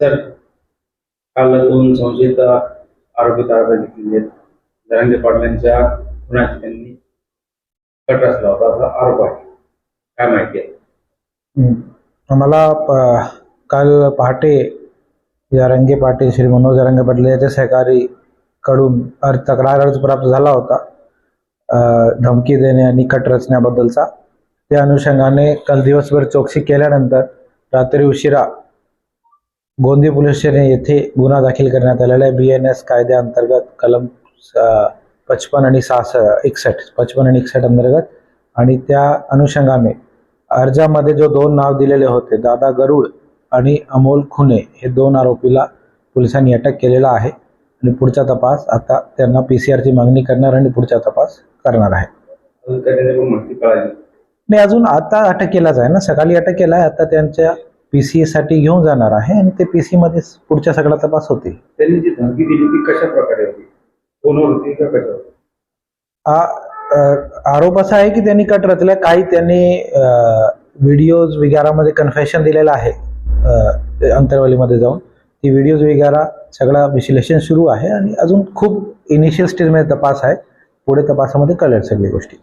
तर काल दोन संशयित आरोपी ताब्यात घेतलेले आहेत. जरांगे पाटलांच्या खुनाची त्यांनी कट रचला होता असा आरोप आहे. काय माहिती आहे? मला आम्हाला प- काल पहाटे या रंगे पाटील श्री मनोज रंगे पाटील याच्या सहकारी कडून अर्ज तक्रार अर्ज प्राप्त झाला होता. धमकी देणे आणि कट रचण्याबद्दलचा. त्या अनुषंगाने काल दिवसभर चौकशी केल्यानंतर रात्री उशिरा गोंदी पोलीस स्टेशन येथे गुन्हा दाखल करण्यात आलेला आहे. बी एन एस कायद्याअंतर्गत कलम पचपन आणि सहास एकसष्ट पचपन आणि एकसष्ट अंतर्गत आणि त्या अनुषंगाने अर्जामध्ये जो दोन नाव दिलेले होते दादा गरुड आणि अमोल खुने हे दोन आरोपीला पोलिसांनी अटक केलेला आहे आणि पुढचा तपास आता त्यांना पी सी आरची मागणी करणार आणि पुढचा तपास करणार आहे. नाही अजून आता अटक केलाच आहे ना. सकाळी अटक केला आहे आता त्यांच्या पी सी साठी घेऊन जाणार आहे आणि ते पी सी मध्ये पुढचा सगळा तपास होतील. त्यांनी जी धमकी दिली ती कशा प्रकारे होती? फोनवर होती का अ, आरोप असा आहे की त्यांनी कट रचल्या काही त्यांनी व्हिडिओज विगारामध्ये कन्फेशन दिलेलं आहे अ, अंतरवालीमध्ये जाऊन. ती व्हिडिओज विगारा सगळा विश्लेषण सुरू आहे आणि अजून खूप इनिशियल स्टेजमध्ये तपास आहे. पुढे तपासामध्ये कळेल सगळी गोष्टी.